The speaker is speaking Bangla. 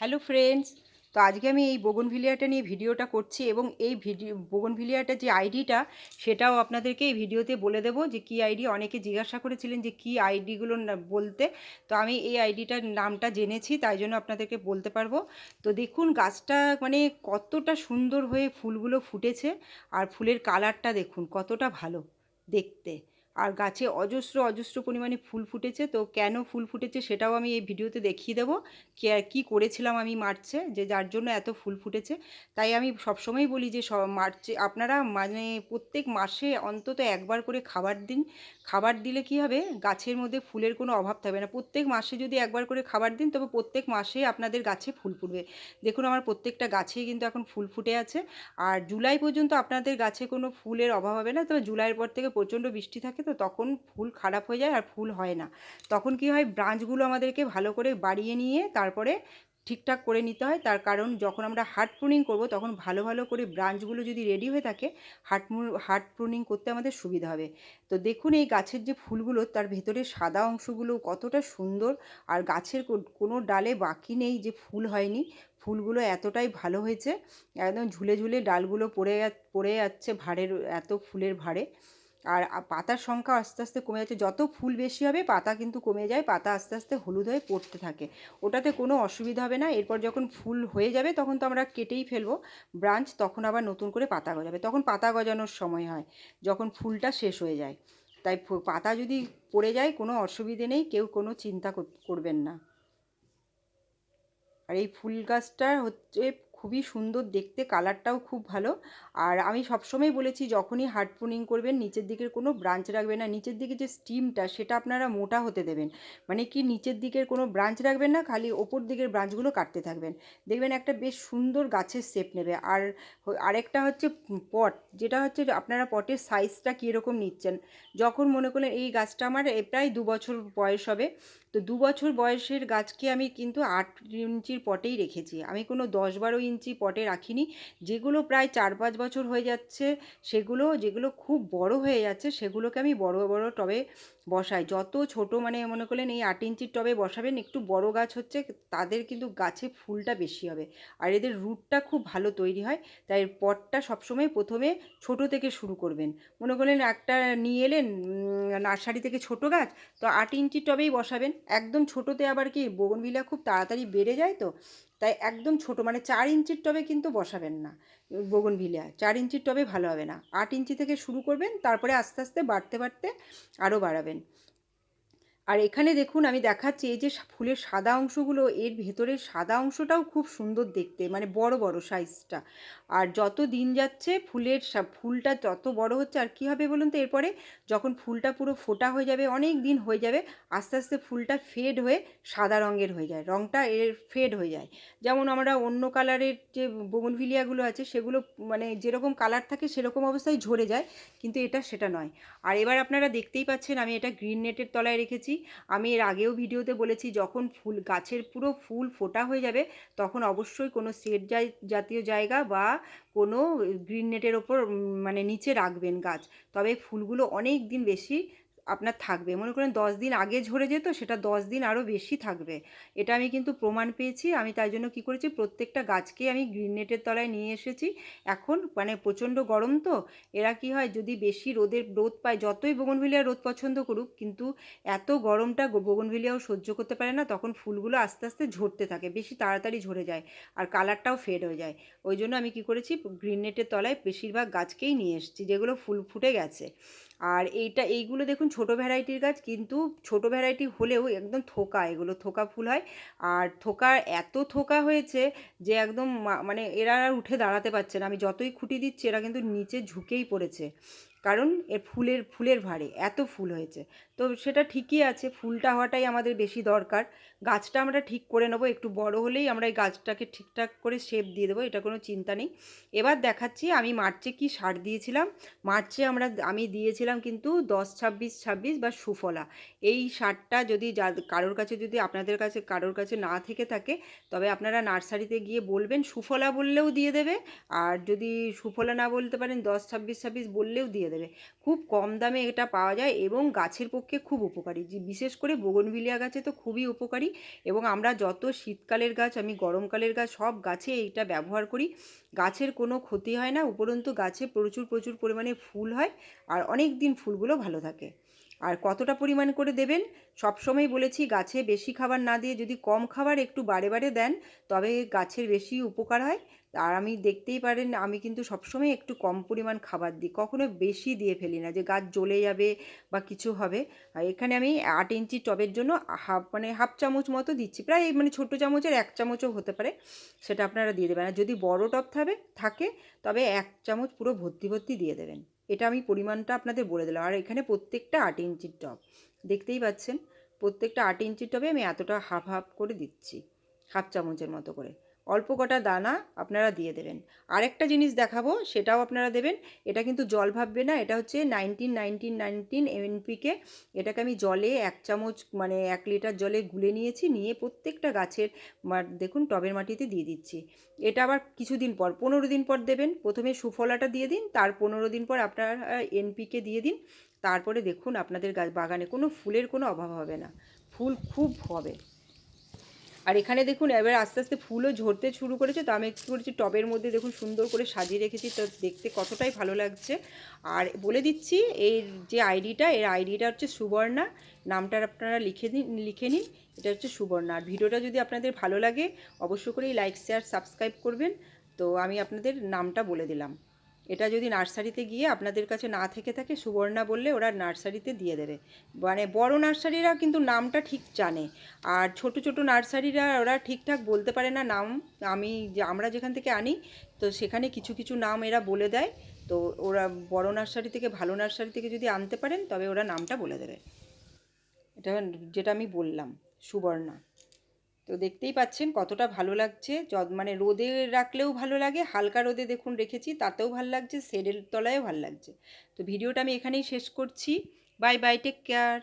হ্যালো ফ্রেন্ডস তো আজকে আমি এই বোগনভিলিয়াটা নিয়ে ভিডিওটা করছি এবং এই ভিডিও বোগনভিলিয়াটার যে আইডিটা, সেটাও আপনাদেরকে এই ভিডিওতে বলে দেবো যে কী আইডি। অনেকে জিজ্ঞাসা করেছিলেন যে কী আইডিগুলো বলতে। তো আমি এই আইডিটার নামটা জেনেছি, তাই জন্য আপনাদেরকে বলতে পারব। তো দেখুন, গাছটা মানে কতটা সুন্দর হয়ে ফুলগুলো ফুটেছে, আর ফুলের কালারটা দেখুন, কতটা ভালো দেখতে। আর গাছে অজস্র অজস্র পরিমাণে ফুল ফুটেছে। তো কেন ফুল ফুটেছে সেটাও আমি এই ভিডিওতে দেখিয়ে দেবো। কে কী করেছিলাম আমি মার্চে, যে যার জন্য এত ফুল ফুটেছে। তাই আমি সবসময় বলি যে সব মার্চে আপনারা মানে প্রত্যেক মাসে অন্তত একবার করে খাবার দিন। খাবার দিলে কি হবে? গাছের মধ্যে ফুলের কোনো অভাব থাকবে না। প্রত্যেক মাসে যদি একবার করে খাবার দিন, তবে প্রত্যেক মাসে আপনাদের গাছে ফুল ফুটবে। দেখুন আমার প্রত্যেকটা গাছেই কিন্তু এখন ফুল ফুটে আছে। আর জুলাই পর্যন্ত আপনাদের গাছে কোনো ফুলের অভাব হবে না। তবে জুলাইয়ের পর থেকে প্রচণ্ড বৃষ্টি থাকে। তো তখন ফুল খারাপ হয়ে যায় আর ফুল হয় না। তখন কি হয়, ব্রাঞ্চগুলো আমাদেরকে ভালো করে বাড়িয়ে নিয়ে তারপরে ঠিকঠাক করে নিতে হয়। তার কারণ যখন আমরা হার্ট প্রুনিং করব, তখন ভালো ভালো করে ব্রাঞ্চগুলো যদি রেডি হয়ে থাকে, হার্ট হার্ট প্রুনিং করতে আমাদের সুবিধা হবে। তো দেখুন এই গাছের যে ফুলগুলো, তার ভেতরে সাদা অংশগুলো কতটা সুন্দর আর গাছের কোনো ডালে বাকি নেই যে ফুল হয়নি। ফুলগুলো এতটাই ভালো হয়েছে, একদম ঝুলে ঝুলে ডালগুলো পড়ে পড়ে যাচ্ছে ভাড়ের, এত ফুলের ভাড়ে। আর পাতার সংখ্যা আস্তে আস্তে কমে যাচ্ছে। যত ফুল বেশি হবে, পাতা কিন্তু কমে যায়, পাতা আস্তে আস্তে হলুদ হয়ে পড়তে থাকে। ওটাতে কোনো অসুবিধা হবে না। এরপর যখন ফুল হয়ে যাবে, তখন তো আমরা কেটেই ফেলব। ব্রাঞ্চ তখন আবার নতুন করে পাতা গজাবে। তখন পাতা গজানোর সময় হয়, যখন ফুলটা শেষ হয়ে যায়। তাই পাতা যদি পড়ে যায়, কোনো অসুবিধে নেই, কেউ কোনো চিন্তা করবেন না। আর এই ফুল গাছটা হচ্ছে খুবই সুন্দর দেখতে, কালারটাও খুব ভালো। আর আমি সবসময় বলেছি, যখনই হার্ড প্রুনিং করবেন, নিচের দিকের কোনো ব্রাঞ্চ রাখবেন না। নিচের দিকে যে স্টিমটা, সেটা আপনারা মোটা হতে দেবেন। মানে কি, নিচের দিকের কোনো ব্রাঞ্চ রাখবেন না, খালি ওপর দিকের ব্রাঞ্চগুলো কাটতে থাকবেন। দেখবেন একটা বেশ সুন্দর গাছের শেপ নেবে। আর আরেকটা হচ্ছে পট, যেটা হচ্ছে আপনারা পটের সাইজটা কীরকম নিচ্ছেন। যখন মনে করলেন, এই গাছটা আমার প্রায় দু বছর বয়স হবে তো দু বছর বয়সের গাছকে আমি কিন্তু আট ইঞ্চির পটেই রেখেছি। আমি কোনো দশ বারো ইঞ্চি পটে রাখিনি। যেগুলো প্রায় চার পাঁচ বছর হয়ে যাচ্ছে, সেগুলো, যেগুলো খুব বড় হয়ে যাচ্ছে, সেগুলোকে আমি বড় বড় টবে বসাই যত ছোট মানে মনে করলেন এই আট ইঞ্চির টবে বসাবেন, একটু বড় গাছ হচ্ছে, তাদের কিন্তু গাছে ফুলটা বেশি হবে। আর এদের রুটটা খুব ভালো তৈরি হয়, তাই পটটা সবসময় প্রথমে ছোট থেকে শুরু করবেন। মনে করলেন একটা নিয়ে এলেন নার্সারি থেকে ছোট গাছ, তো আট ইঞ্চির টবেই বসাবেন। একদম ছোটোতে আবার কি বোগনভিলা খুব তাড়াতাড়ি বেড়ে যায় তো? তাই একদম ছোট মানে চার ইঞ্চির টবে কিন্তু বসাবেন না বোগনভিলিয়া চার ইঞ্চির টবে ভালো হবে না। আট ইঞ্চি থেকে শুরু করবেন, তারপরে আস্তে আস্তে বাড়তে বাড়তে আরও বাড়াবেন। আর এখানে দেখুন আমি দেখাচ্ছি এই যে ফুলের সাদা অংশগুলো, এর ভেতরের সাদা অংশটাও খুব সুন্দর দেখতে মানে বড় বড় সাইজটা আর যত দিন যাচ্ছে ফুলের ফুলটা যত বড় হচ্ছে, আর কী হবে বলুন তো? এরপরে যখন ফুলটা পুরো ফোটা হয়ে যাবে, অনেক দিন হয়ে যাবে, আস্তে আস্তে ফুলটা ফেড হয়ে সাদা রঙের হয়ে যায় রঙটা এর ফেড হয়ে যায়। যেমন আমরা অন্য কালারের যে বোগনভিলিয়াগুলো আছে, সেগুলো মানে যেরকম কালার থাকে সেরকম অবস্থায় ঝরে যায়, কিন্তু এটা সেটা নয়। আর এবার আপনারা দেখতেই পাচ্ছেন, আমি এটা গ্রিন নেটের তলায় রেখেছি। আমি এর আগেও ভিডিওতে বলেছি, যখন ফুল, গাছের পুরো ফুল ফোটা হয়ে যাবে, তখন অবশ্যই কোনো সেট জাতীয় জায়গা বা কোনো গ্রিন নেটের ওপর মানে নিচে রাখবেন গাছ। তবে ফুলগুলো অনেক দিন বেশি আপনার থাকবে। মনে করেন দশ দিন আগে ঝরে যেত, সেটা দশ দিন আরও বেশি থাকবে। এটা আমি কিন্তু প্রমাণ পেয়েছি। আমি তাই জন্য কী করেছি, প্রত্যেকটা গাছকে আমি গ্রিন নেটের তলায় নিয়ে এসেছি। এখন মানে প্রচণ্ড গরম তো, এরা কি হয়, যদি বেশি রোদের, রোদ পায়, যতই বোগনভিলিয়া রোদ পছন্দ করুক, কিন্তু এত গরমটা বোগনভিলিয়াও সহ্য করতে পারে না, তখন ফুলগুলো আস্তে আস্তে ঝরতে থাকে, বেশি তাড়াতাড়ি ঝরে যায় আর কালারটাও ফেড হয়ে যায়। ওই জন্য আমি কি করেছি গ্রিন নেটের তলায় বেশিরভাগ গাছকেই নিয়ে এসেছি, যেগুলো ফুল ফুটে গেছে। আর এইটা, এইগুলো দেখুন ছোট ভ্যারাইটির গাছ, কিন্তু ছোট ভ্যারাইটি হলেও একদম থোকা, এগুলো থোকা ফুল হয়। আর থোকা, এত থোকা হয়েছে যে একদম মানে এরা আর উঠে দাঁড়াতে পারছে না। আমি যতই খুঁটি দিচ্ছি, এরা কিন্তু নিচে ঝুঁকেই পড়েছে। কারণ এর ফুলের ফুলের ভারে এত ফুল হয়েছে। তো সেটা ঠিকই আছে, ফুলটা হওয়াটাই আমাদের বেশি দরকার। গাছটা আমরা ঠিক করে নেব, একটু বড় হলেই আমরা এই গাছটাকে ঠিকঠাক করে শেপ দিয়ে দেবো, এটা কোনো চিন্তা নেই। এবার দেখাচ্ছি আমি মার্চে কি সার দিয়েছিলাম। মার্চে আমরা আমি দিয়েছিলাম কিন্তু দশ ছাব্বিশ ছাব্বিশ বা সুফলা। এই সারটা যদি যা, কারোর কাছে যদি আপনাদের কাছে, কারোর কাছে না থেকে থাকে, তবে আপনারা নার্সারিতে গিয়ে বলবেন, সুফলা বললেও দিয়ে দেবে, আর যদি সুফলা না বলতে পারেন, দশ ছাব্বিশ ছাব্বিশ বললেও দিয়ে দেবে। খুব কম দামে এটা পাওয়া যায় এবং গাছের পক্ষে পক্ষে খুব উপকারী। যে বিশেষ করে বোগনবিলিয়া গাছে তো খুবই উপকারী এবং আমরা যত শীতকালের গাছ, আমি গরমকালের গাছ, সব গাছে এইটা ব্যবহার করি। গাছের কোনো ক্ষতি হয় না, উপরন্তু গাছে প্রচুর প্রচুর পরিমাণে ফুল হয় আর অনেক দিন ফুলগুলো ভালো থাকে। আর কতটা পরিমাণ করে দেবেন? সবসময় বলেছি গাছে বেশি খাবার না দিয়ে যদি কম খাবার একটু বারে বারে দেন, তবে গাছের বেশি উপকার হয়। আর আমি দেখতেই পারেন, আমি কিন্তু সবসময় একটু কম পরিমাণ খাবার দিই, কখনো বেশি দিয়ে ফেলি না যে গাছ জ্বলে যাবে বা কিছু হবে। এখানে আমি আট ইঞ্চি টবের জন্য হাফ মানে হাফ চামচ মতো দিচ্ছি, প্রায় মানে ছোটো চামচের এক চামচও হতে পারে, সেটা আপনারা দিয়ে দেবেন। আর যদি বড় টব থাকে থাকে, তবে এক চামচ পুরো ভর্তি ভর্তি দিয়ে দেবেন। এটা আমি পরিমাণটা আপনাদের বলে দিলাম। আর এখানে প্রত্যেকটা আট ইঞ্চির টপ দেখতেই পাচ্ছেন, প্রত্যেকটা আট ইঞ্চির টবে আমি এতটা হাফ হাফ করে দিচ্ছি, হাফ চামচের মতো করে। অল্প কটা দানা আপনারা দিয়ে দেবেন। আরেকটা জিনিস দেখাবো, সেটাও আপনারা দেবেন। এটা কিন্তু জল ভাববে না, এটা হচ্ছে নাইনটিন নাইনটিন নাইনটিন এনপিকে এটাকে আমি জলে এক চামচ মানে এক লিটার জলে গুলে নিয়েছি, নিয়ে প্রত্যেকটা গাছের দেখুন টবের মাটিতে দিয়ে দিচ্ছি। এটা আবার কিছুদিন পর, পনেরো দিন পর দেবেন। প্রথমে সুফলাটা দিয়ে দিন, তার পনেরো দিন পর আপনারা এনপিকে দিয়ে দিন। তারপরে দেখুন আপনাদের গাছ বাগানে কোনো ফুলের কোনো অভাব হবে না। ফুল খুব হবে। আর এখানে দেখুন, এবার আস্তে আস্তে ফুলও ঝরতে শুরু করেছে, তো আমি একটু করেছি টবের মধ্যে দেখুন সুন্দর করে সাজিয়ে রেখেছি, তো দেখতে কতটাই ভালো লাগছে। আর বলে দিচ্ছি এর যে আইডিটা, এর আইডিটা হচ্ছে সুবর্ণা, নামটা আপনারা লিখে দিন, লিখে নিন, এটা হচ্ছে সুবর্ণা। আর ভিডিওটা যদি আপনাদের ভালো লাগে অবশ্য করেই লাইক, শেয়ার, সাবস্ক্রাইব করবেন, তো আমি আপনাদের নামটা বলে দিলাম। এটা যদি নার্সারিতে গিয়ে আপনাদের কাছে না থেকে থাকে, সুবর্ণা বললে ওরা নার্সারিতে দিয়ে দেবে। মানে বড় নার্সারিরা কিন্তু নামটা ঠিক জানে। আর ছোট ছোট নার্সারিরা ওরা ঠিকঠাক বলতে পারে না নাম। আমি আমরা যেখান থেকে আনি, তো সেখানে কিছু কিছু নাম এরা বলে দেয়। তো ওরা বড় নার্সারি থেকে ভালো নার্সারি থেকে যদি আনতে পারেন, তবে ওরা নামটা বলে দেবে। এটা যেটা আমি বললাম, সুবর্ণা। তো দেখতেই পাচ্ছেন কতটা ভালো লাগছে। মানে রোদে রাখলেও ভালো লাগে, হালকা রোদে দেখুন রেখেছি, তাতেও ভালো লাগছে, শেডের তলায়ও ভালো লাগছে। তো ভিডিওটা আমি এখানেই শেষ করছি। Bye bye take care